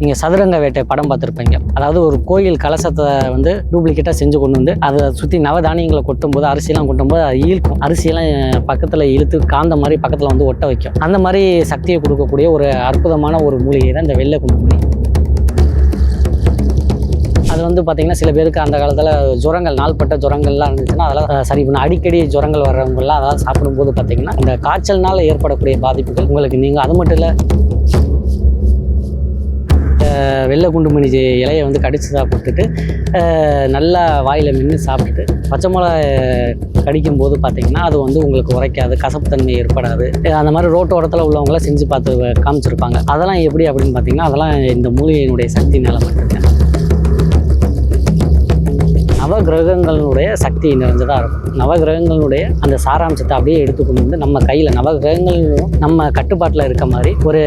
நீங்கள் சதுரங்க வேட்டை படம் பார்த்துருப்பீங்க. அதாவது ஒரு கோயில் கலசத்தை வந்து டூப்ளிகேட்டாக செஞ்சு கொண்டு வந்து அதை சுற்றி நவதானியங்களை கொட்டும்போது அரிசியெல்லாம் கொட்டும்போது அது ஈழ்க்கும் அரிசியெல்லாம் பக்கத்தில் இழுத்து காந்த மாதிரி பக்கத்தில் வந்து ஒட்ட வைக்கும். அந்த மாதிரி சக்தியை கொடுக்கக்கூடிய ஒரு அற்புதமான ஒரு மூலிகை தான் இந்த வெள்ளை குண்டுமணி அது வந்து பார்த்திங்கன்னா சில பேருக்கு அந்த காலத்தில் ஜுரங்கள் நாள்பட்ட ஜுரங்கள்லாம் இருந்துச்சுன்னா அதெல்லாம் சரி பண்ண அடிக்கடி ஜுரங்கள் வர்றவங்கலாம் அதெல்லாம் சாப்பிடும்போது பார்த்திங்கன்னா இந்த காய்ச்சல்னால் ஏற்படக்கூடிய பாதிப்புகள் உங்களுக்கு நீங்கள் அது மட்டும் இல்லை வெள்ளை குண்டுமணி இலையை வந்து கடித்து சாப்பிட்டுட்டு நல்லா வாயில் மென்று சாப்பிட்டுட்டு பச்சை மிளகா கடிக்கும் போது பார்த்திங்கன்னா அது வந்து உங்களுக்கு உரைக்காது கசப்பு தன்மை ஏற்படாது அந்த மாதிரி ரோட்டோரத்தில் உள்ளவங்களாம் செஞ்சு பார்த்து காமிச்சிருப்பாங்க. அதெல்லாம் எப்படி அப்படின்னு பார்த்தீங்கன்னா அதெல்லாம் இந்த மூலிகையினுடைய சக்தினால மட்டும்தான் நவகிரகங்களுடைய சக்தி நிறைஞ்சதாக இருக்கும். நவகிரகங்களுடைய அந்த சாராம்சத்தை அப்படியே எடுத்துக்கொண்டு வந்து நம்ம கையில் நவகிரகங்களும் நம்ம கட்டுப்பாட்டில் இருக்க மாதிரி ஒரு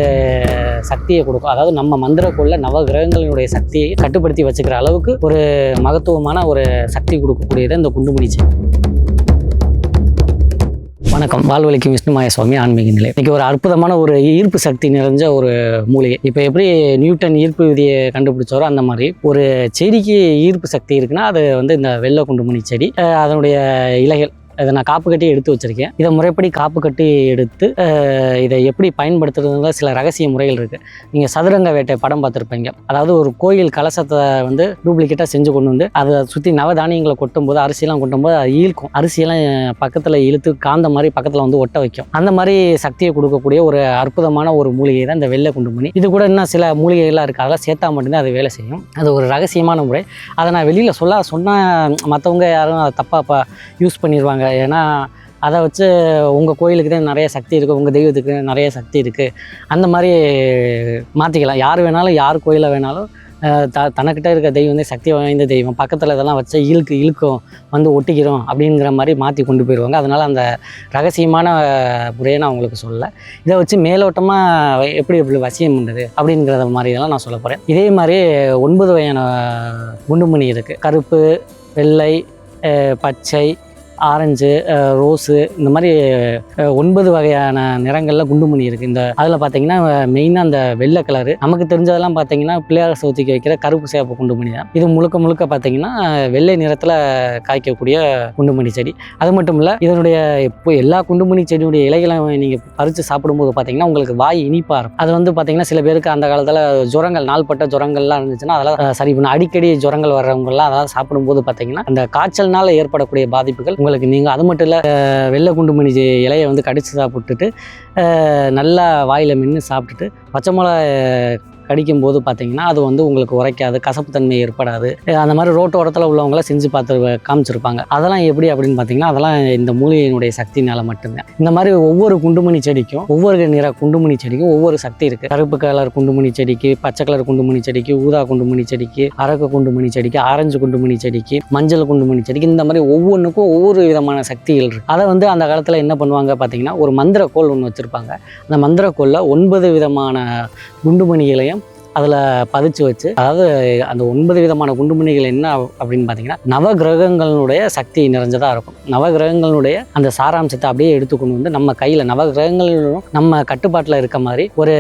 சக்தியை கொடுக்கும். அதாவது நம்ம மந்திரக்குள்ள நவகிரகங்களினுடைய சக்தியை கட்டுப்படுத்தி வச்சுக்கிற அளவுக்கு ஒரு மகத்துவமான ஒரு சக்தி கொடுக்கக்கூடியது இந்த குண்டுமணிச்சி வணக்கம். வாழ்வழிக்கும் விஷ்ணுமாய சுவாமி ஆன்மீக நிலை. இன்னைக்கு ஒரு அற்புதமான ஒரு ஈர்ப்பு சக்தி நிறைஞ்ச ஒரு மூலிகை. இப்போ எப்படி நியூட்டன் ஈர்ப்பு விதியை கண்டுபிடிச்சாரோ அந்த மாதிரி ஒரு செடிக்கு ஈர்ப்பு சக்தி இருக்குன்னா அது வந்து இந்த வெள்ளை குண்டுமணி செடி அதனுடைய இலைகள் இதை நான் காப்பு கட்டி எடுத்து வச்சிருக்கேன். இதை முறைப்படி காப்பு கட்டி எடுத்து இதை எப்படி பயன்படுத்துறதுல சில ரகசிய முறைகள் இருக்குது நீங்கள் சதுரங்க வேட்டை படம் பார்த்துருப்பீங்க. அதாவது ஒரு கோயில் கலசத்தை வந்து டூப்ளிகேட்டாக செஞ்சு கொண்டு வந்து அதை சுற்றி நவதானியங்களை கொட்டும்போது அரிசியெல்லாம் கொட்டும்போது அது ஈழ்க்கும் அரிசியெல்லாம் பக்கத்தில் இழுத்து காந்த மாதிரி பக்கத்தில் வந்து ஒட்ட வைக்கும். அந்த மாதிரி சக்தியை கொடுக்கக்கூடிய ஒரு அற்புதமான ஒரு மூலிகை தான் இந்த வெள்ளை குண்டுமணி. இது கூட இன்னும் சில மூலிகைகள்லாம் இருக்குது அதெல்லாம் சேர்த்தா மட்டும்தான் அது வேலை செய்யும். அது ஒரு ரகசியமான முறை. அதை நான் வெளியில் சொல்ல சொன்னால் மற்றவங்க யாரும் அதை தப்பாக யூஸ் பண்ணிடுவாங்க ஏன்னா அதை வச்சு உங்கள் கோயிலுக்கு தான் நிறைய சக்தி இருக்குது உங்கள் தெய்வத்துக்கு நிறைய சக்தி இருக்குது அந்த மாதிரி மாற்றிக்கலாம் யார் வேணாலும் யார் கோயிலை வேணாலும் த தனக்கிட்ட இருக்க தெய்வம் வந்து சக்தி வாய்ந்த தெய்வம். பக்கத்தில் இதெல்லாம் வச்சு இழுக்கு இழுக்கும் வந்து ஒட்டிக்கிறோம் அப்படிங்கிற மாதிரி மாற்றி கொண்டு போயிடுவாங்க. அதனால் அந்த ரகசியமான முறையை நான் உங்களுக்கு சொல்லலை. இதை வச்சு மேலோட்டமாக எப்படி எப்படி வசியம் பண்ணுறது அப்படிங்கிறத மாதிரியெல்லாம் நான் சொல்ல போகிறேன் இதே மாதிரி ஒன்பது வகையான குண்டுமணி இருக்குது கருப்பு வெள்ளை பச்சை ஆரஞ்சு ரோஸு இந்த மாதிரி ஒன்பது வகையான நிறங்களில் குண்டுமணி இருக்குது இந்த அதில் பார்த்தீங்கன்னா மெயினாக அந்த வெள்ளை கலரு. நமக்கு தெரிஞ்சதெல்லாம் பார்த்தீங்கன்னா பிள்ளையார் சவுத்திக்கு வைக்கிற கருப்பு சேப்பு குண்டுமணி தான் இது முழுக்க முழுக்க பார்த்தீங்கன்னா வெள்ளை நிறத்தில் காய்க்கக்கூடிய குண்டுமணி செடி. அது மட்டும் இல்லை இதனுடைய இப்போ எல்லா குண்டுமணி செடியுடைய இலைகளை நீங்கள் பறித்து சாப்பிடும்போது பார்த்தீங்கன்னா உங்களுக்கு வாய் இனிப்பாக இருக்கும். அது வந்து பார்த்தீங்கன்னா சில பேருக்கு அந்த காலத்தில் ஜுரங்கள் நாள்பட்ட ஜுரங்கள்லாம் இருந்துச்சுன்னா அதெல்லாம் சரி பண்ண அடிக்கடி ஜுரங்கள் வர்றவங்கலாம் அதெல்லாம் சாப்பிடும்போது பார்த்தீங்கன்னா அந்த காய்ச்சல்னால ஏற்படக்கூடிய பாதிப்புகள் உங்களுக்கு நீங்கள் அது மட்டும் இல்லை வெள்ளை குண்டுமணி செ- இலையை வந்து கடித்து சாப்பிட்டுட்டு நல்லா வாயில் மென்று சாப்பிட்டுட்டு பச்சை மிளகா கடிக்கும் போது பார்த்தீங்கன்னா அது வந்து உங்களுக்கு உரைக்காது கசப்பு தன்மை ஏற்படாது அந்த மாதிரி ரோட்டோரத்தில் உள்ளவங்களை செஞ்சு பார்த்து காமிச்சிருப்பாங்க. அதெல்லாம் எப்படி அப்படின்னு பார்த்தீங்கன்னா அதெல்லாம் இந்த மூலிகையினுடைய சக்தினால மட்டும்தான். இந்த மாதிரி ஒவ்வொரு குண்டுமணி செடிக்கும் ஒவ்வொரு நிற குண்டுமணி செடிக்கும் ஒவ்வொரு சக்தி இருக்குது கருப்பு கலர் குண்டுமணி செடிக்கு பச்சை கலர் குண்டுமணி செடிக்கு ஊதா குண்டுமணி செடிக்கு அரக்கு குண்டுமணி செடிக்கு ஆரஞ்சு குண்டுமணி செடிக்கு மஞ்சள் குண்டுமணி செடிக்கு இந்த மாதிரி ஒவ்வொன்றுக்கும் ஒவ்வொரு விதமான சக்திகள் இருக்குது அதை வந்து அந்த காலத்தில் என்ன பண்ணுவாங்க பார்த்தீங்கன்னா ஒரு மந்திரக்கோள் ஒன்று வச்சுருப்பாங்க. அந்த மந்திரக்கோளில் ஒன்பது விதமான குண்டுமணிகளையும் அதில் பதிச்சு வச்சு அதாவது அந்த ஒன்பது விதமான குண்டுமணிகள் என்ன அப்படின்னு பார்த்தீங்கன்னா நவகிரகங்களுடைய சக்தி நிறைஞ்சதாக இருக்கும். நவகிரகங்களுடைய அந்த சாராம்சத்தை அப்படியே எடுத்துக்கொண்டு வந்து நம்ம கையில் நவகிரகங்களும் நம்ம கட்டுப்பாட்டில் இருக்க மாதிரி ஒரு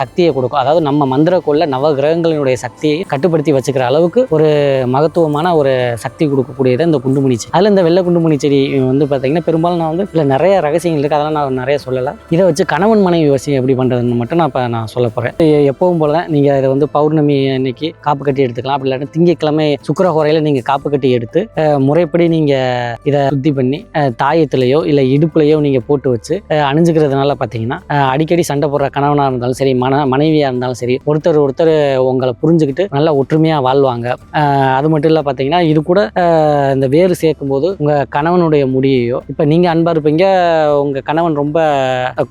சக்தியை கொடுக்கும். அதாவது நம்ம மந்திரக்குள்ள நவகிரகங்களினுடைய சக்தியை கட்டுப்படுத்தி வச்சுக்கிற அளவுக்கு ஒரு மகத்துவமான ஒரு சக்தி கொடுக்கக்கூடியது இந்த குண்டுமணி செடி. அதில் இந்த வெள்ளை குண்டுமணி செடி வந்து பார்த்தீங்கன்னா பெரும்பாலும் நான் வந்து இல்லை நிறைய ரகசியங்கள் இருக்குது அதெல்லாம் நான் நிறைய சொல்லலை. இதை வச்சு கணவன் மனைவி வசி எப்படி பண்ணுறதுன்னு மட்டும் நான் இப்போ நான் சொல்ல போகிறேன் எப்பவும் போல சொல்கிறேன் நீங்கள் இதை வந்து பௌர்ணமி அன்னைக்கு காப்பு கட்டி எடுத்துக்கலாம். அப்படி இல்லாட்டி திங்கட்கிழமை சுக்கரஹோரையில் நீங்கள் காப்பு கட்டி எடுத்து முறைப்படி நீங்கள் இதை சுத்தி பண்ணி தாயத்துலேயோ இல்லை இடுப்புலையோ நீங்கள் போட்டு வச்சு அணிஞ்சுக்கிறதுனால பார்த்தீங்கன்னா அடிக்கடி சண்டை போடுற கணவனாக இருந்தாலும் சரி மன மனைவியாக இருந்தாலும் சரி ஒருத்தர் ஒருத்தர் உங்களை புரிஞ்சுக்கிட்டு நல்லா ஒற்றுமையாக வாழ்வாங்க. அது மட்டும் இல்லை பார்த்தீங்கன்னா இது கூட இந்த வேறு சேர்க்கும் போது உங்கள் கணவனுடைய முடியையோ இப்போ நீங்கள் அன்பாக இருப்பீங்க உங்கள் கணவன் ரொம்ப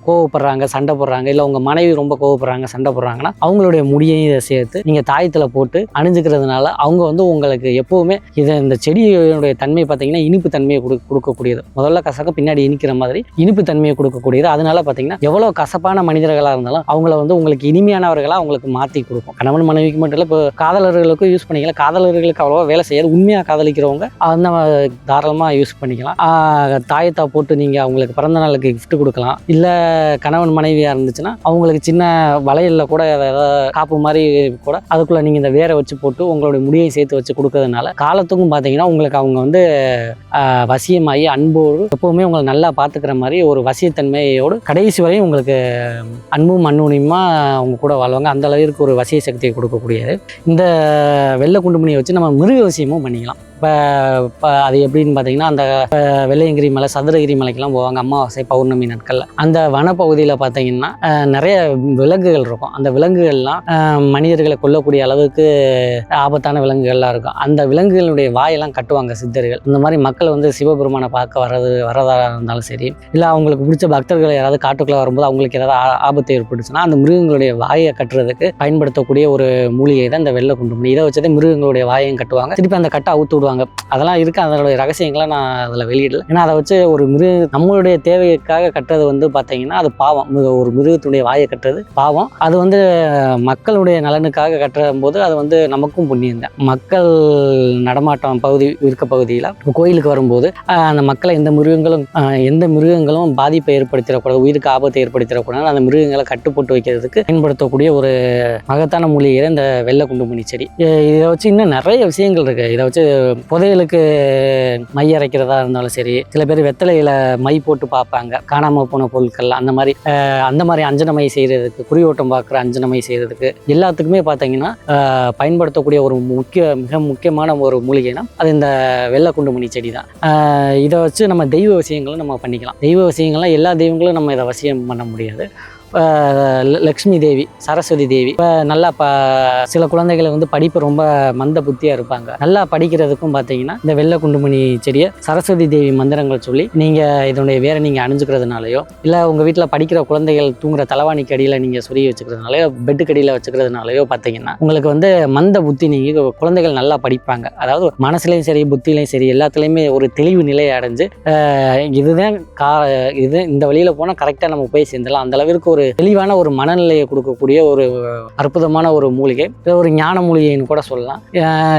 கோவப்படுறாங்க சண்டை போடுறாங்க இல்லை உங்கள் மனைவி ரொம்ப கோவப்படுறாங்க சண்டை போடுறாங்கன்னா அவங்களுடைய முடியையும் இதை சேர்த்து நீங்கள் தாயத்தில் போட்டு அணிஞ்சுக்கிறதுனால அவங்க வந்து உங்களுக்கு எப்போவுமே இதை இந்த செடியினுடைய தன்மை பார்த்தீங்கன்னா இனிப்பு தன்மையை கொடு கொடுக்கக்கூடியது. முதல்ல கசக்க பின்னாடி இனிக்கிற மாதிரி இனிப்பு தன்மையை கொடுக்கக்கூடியது. அதனால பார்த்தீங்கன்னா எவ்வளோ கசப்பான மனிதர்களாக இருந்தாலும் அவங்கள வந்து உங்களுக்கு இனிமையானவர்களாக உங்களுக்கு மாற்றி கொடுக்கும். கணவன் மனைவிக்கு மட்டும் இல்லை இப்போ காதலர்களுக்கும் யூஸ் பண்ணிக்கலாம். காதலர்களுக்கு அவ்வளோவா வேலை செய்யாது. உண்மையாக காதலிக்கிறவங்க அந்த தாராளமாக யூஸ் பண்ணிக்கலாம். தாயத்தா போட்டு நீங்கள் அவங்களுக்கு பிறந்த நாளுக்கு கிஃப்ட் கொடுக்கலாம். இல்லை கணவன் மனைவியாக இருந்துச்சுன்னா அவங்களுக்கு சின்ன வளையலில் கூட ஏதாவது காப்பு மாதிரி கூட அதுக்குள்ளே நீங்கள் இந்த வேரை வச்சு போட்டு உங்களுடைய முடியை சேர்த்து வச்சு கொடுக்கறதுனால காலத்துக்கும் பார்த்தீங்கன்னா உங்களுக்கு அவங்க வந்து வசியமாகி அன்போடு எப்போவுமே உங்களை நல்லா பார்த்துக்கிற மாதிரி ஒரு வசியத்தன்மையோடு கடைசி வரையும் உங்களுக்கு அன்பும் அன்னுணியுமா அவங்க கூட வாழ்வாங்க. அந்த அளவிற்கு ஒரு வசிய சக்தியை கொடுக்கக்கூடியது. இந்த வெள்ளை குண்டுமணியை வச்சு நம்ம மிருக விஷயமும் பண்ணிக்கலாம். இப்போ அது எப்படின்னு பார்த்தீங்கன்னா அந்த வெள்ளையங்கிரி மலை சதுரகிரி மலைக்கெல்லாம் போவாங்க அமாவாசை பௌர்ணமி நாட்களில். அந்த வனப்பகுதியில் பார்த்தீங்கன்னா நிறைய விலங்குகள் இருக்கும். அந்த விலங்குகள்லாம் மனிதர்களை கொல்லக்கூடிய அளவுக்கு ஆபத்தான விலங்குகள்லாம் இருக்கும். அந்த விலங்குகளுடைய வாயெல்லாம் கட்டுவாங்க சித்தர்கள். இந்த மாதிரி மக்கள் வந்து சிவபெருமானை பார்க்க வர்றது வரதா இருந்தாலும் சரி இல்லை அவங்களுக்கு பிடிச்ச பக்தர்கள் யாராவது காட்டுக்குள்ளே வரும்போது அவங்களுக்கு ஏதாவது ஆபத்து ஏற்பட்டுச்சுன்னா அந்த மிருகங்களுடைய வாயை கட்டுறதுக்கு பயன்படுத்தக்கூடிய ஒரு மூலிகை தான் இந்த வெள்ளை குண்டு இதை வச்சதே மிருகங்களுடைய வாயையும் கட்டுவாங்க. திருப்பி அந்த கட்டை அவுத்து விடுவாங்க. அதெல்லாம் இருக்கு. அதனுடைய ரகசியங்களை நான் அதில் வெளியிடல. ஏன்னா அதை வச்சு ஒரு மிருக நம்மளுடைய தேவைக்காக கட்டுறது வந்து பார்த்தீங்கன்னா அது பாவம். மிருக- ஒரு மிருகத்துடைய வாயை கட்டுறது பாவம். அது வந்து மக்களுடைய நலனுக்காக கட்டுற போது அது வந்து நமக்கும் புண்ணியம் தான். மக்கள் நடமாட்டம் பகுதி இருக்க பகுதியில் கோயிலுக்கு வரும்போது அந்த மக்களை எந்த மிருகங்களும் எந்த மிருகங்களும் பாதிப்பை ஏற்படுத்திடக்கூடாது உயிருக்கு ஆபத்தை ஏற்படுத்திடக்கூடாது அந்த மிருகங்களை கட்டுப்பட்டு வைக்கிறதுக்கு பயன்படுத்தக்கூடிய ஒரு மகத்தான மூலிகை இந்த வெள்ளை குண்டுமணி செடி இதை வச்சு இன்னும் நிறைய விஷயங்கள் இருக்குது இதை வச்சு புதையலுக்கு மை அரைக்கிறதா இருந்தாலும் சரி சில பேர் வெத்தலையில மை போட்டு பார்ப்பாங்க. காணாம போன பொருட்கள் அந்த மாதிரி அந்த மாதிரி அஞ்சனமை செய்கிறதுக்கு செய்யறதுக்கு குறியோட்டம் பார்க்குற அஞ்சனமை செய்கிறதுக்கு செய்யறதுக்கு எல்லாத்துக்குமே பார்த்தீங்கன்னா பயன்படுத்தக்கூடிய ஒரு முக்கிய மிக முக்கியமான ஒரு மூலிகைனா அது இந்த வெள்ளை குண்டுமணி செடி தான் இதை வச்சு நம்ம தெய்வ விஷயங்களும் நம்ம பண்ணிக்கலாம். தெய்வ விஷயங்கள்லாம் எல்லா தெய்வங்களும் நம்ம இதை வசியம் பண்ண முடியாது. லக்ஷ்மி தேவி சரஸ்வதி தேவி. இப்போ நல்லா ப சில குழந்தைகளை வந்து படிப்பு ரொம்ப மந்த புத்தியாக இருப்பாங்க. நல்லா படிக்கிறதுக்கும் பார்த்தீங்கன்னா இந்த வெள்ளை குண்டுமணி செடியை சரஸ்வதி தேவி மந்திரங்கள் சொல்லி நீங்கள் இதனுடைய வேரை நீங்கள் அணிஞ்சுக்கிறதுனாலையோ இல்லை உங்கள் வீட்டில் படிக்கிற குழந்தைகள் தூங்குற தலைவாணிக்கு அடியில் நீங்கள் சொல்லி வச்சுக்கிறதுனாலயோ பெட்டுக்கு அடியில் வச்சுக்கிறதுனாலையோ பார்த்தீங்கன்னா உங்களுக்கு வந்து மந்த புத்தி நீங்கள் குழந்தைகள் நல்லா படிப்பாங்க. அதாவது மனசுலையும் சரி புத்திலையும் சரி எல்லாத்துலேயுமே ஒரு தெளிவு நிலையை அடைஞ்சு இதுதான் கா இது இந்த வழியில் போனால் கரெக்டாக நம்ம போய் சேர்ந்துடலாம். அந்த அளவிற்கு ஒரு தெளிவான ஒரு மனநிலையை கொடுக்கக்கூடிய ஒரு அற்புதமான ஒரு மூலிகை. இது ஒரு ஞான மூலிகைன்னு கூட சொல்லலாம்.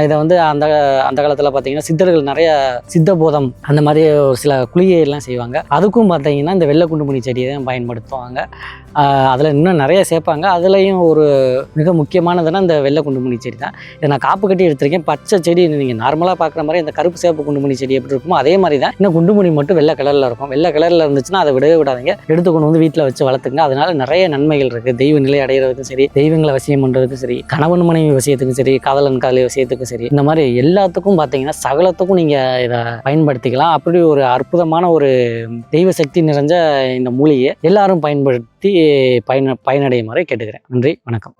இதை வந்து அந்த அந்த காலத்தில் பார்த்தீங்கன்னா சித்தர்கள் நிறைய சித்த போதம் அந்த மாதிரி ஒரு சில குளிகை எல்லாம் செய்வாங்க. அதுக்கும் பார்த்தீங்கன்னா இந்த வெள்ளை குண்டுமணி செடியை தான் பயன்படுத்துவாங்க. அதில் இன்னும் நிறைய சேர்ப்பாங்க. அதுலேயும் ஒரு மிக முக்கியமானதுன்னா இந்த வெள்ளை குண்டுமணி செடி தான். இதை நான் காப்பு கட்டி எடுத்திருக்கேன். பச்சை செடி நீங்கள் நார்மலாக பார்க்குற மாதிரி இந்த கருப்பு சேப்பு குண்டுமணி செடி எப்படி இருக்குமோ அதே மாதிரி தான். இன்னும் குண்டுமணி மட்டும் வெள்ளை கலரில் இருக்கும். வெள்ளை கலரில் இருந்துச்சுன்னா அதை விடவே விடாதீங்க. எடுத்து கொண்டு வந்து வீட்டில் வச்சு வளர்த்துங்க அதனால் நிறைய நன்மைகள் இருக்குது தெய்வ நிலை அடைகிறதுக்கும் சரி தெய்வங்களை வசியம் பண்ணுறதுக்கும் சரி கணவன் மனைவி விஷயத்துக்கும் சரி காதலன் காதலி விஷயத்துக்கும் சரி இந்த மாதிரி எல்லாத்துக்கும் பார்த்தீங்கன்னா சகலத்துக்கும் நீங்கள் இதை பயன்படுத்திக்கலாம். அப்படி ஒரு அற்புதமான ஒரு தெய்வ சக்தி நிறைஞ்ச இந்த மூலிகையை எல்லாரும் பயன்படுத்தி பயன பயனடையுமாறு கேட்டுக்கிறேன். நன்றி வணக்கம்.